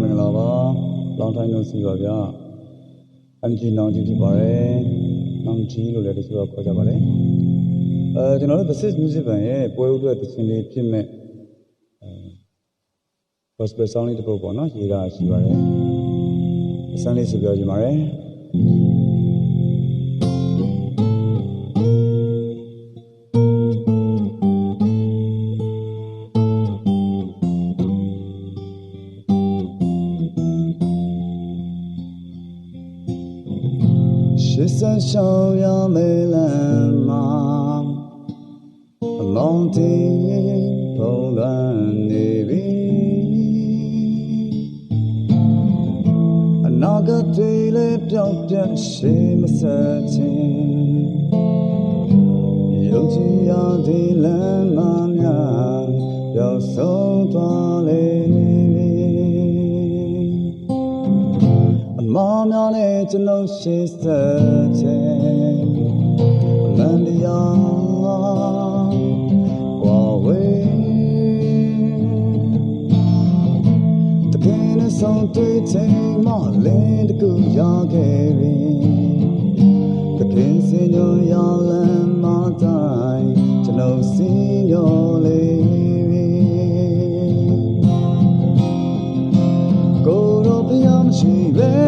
မင်္ဂလာပါလောင်ထိုင်းလို့စီပါဗျာအန်ဂျီနောင်ဂျီဖြစ်ပါတယ်နောင်ဂျီလို့လည်းတချို့ကခေါ်ကြပါတယ်အဲကျွန်တော်တို့ The Six Music Band ရဲ့ပွဲဥအတွက်သင်လေးဖြစ်မဲ့အဲ gospel song လေးတစ်ပုဒ်ပေါ့နော်ရေးတာရှိပါတယ်အစမ်းလေးဆိုပြောချင်ပါတယ် ရှစ်ဆန်ရှောင်းရမေးလမ်းမှာအလောင်းတင်းဖုံးလွှမ်းနေပြီအနာဂတ်တွေလည်းပြောင်းပြတ်ရှိမဆက်ချင်းယုံကြည်ရသည်လမ်းမများပျောက်ဆုံးသွားလေ မောင်များနဲ့ကျွန်ုပ်ရှိစက်ချင်အမှန်တရားဝါဝေတကယ်နဲ့ဆုံးတွေ့ချိန်မှလင်းတကူရခဲ့ပြီတကယ်စင်ညောရလမ်းမတိုင်းကျွန်ုပ်စီညောလေးကိုယ်တော့ပြရမရှိပဲ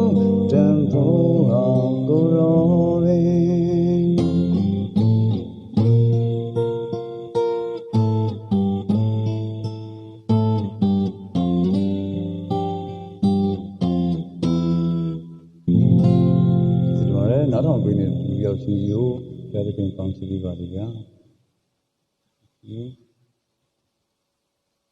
နားထောင်ပေးနေတဲ့လူရောက်ချင်းကိုဘုရားသခင်ကောင်းချီးပေးပါလိမ့်ဗျာ။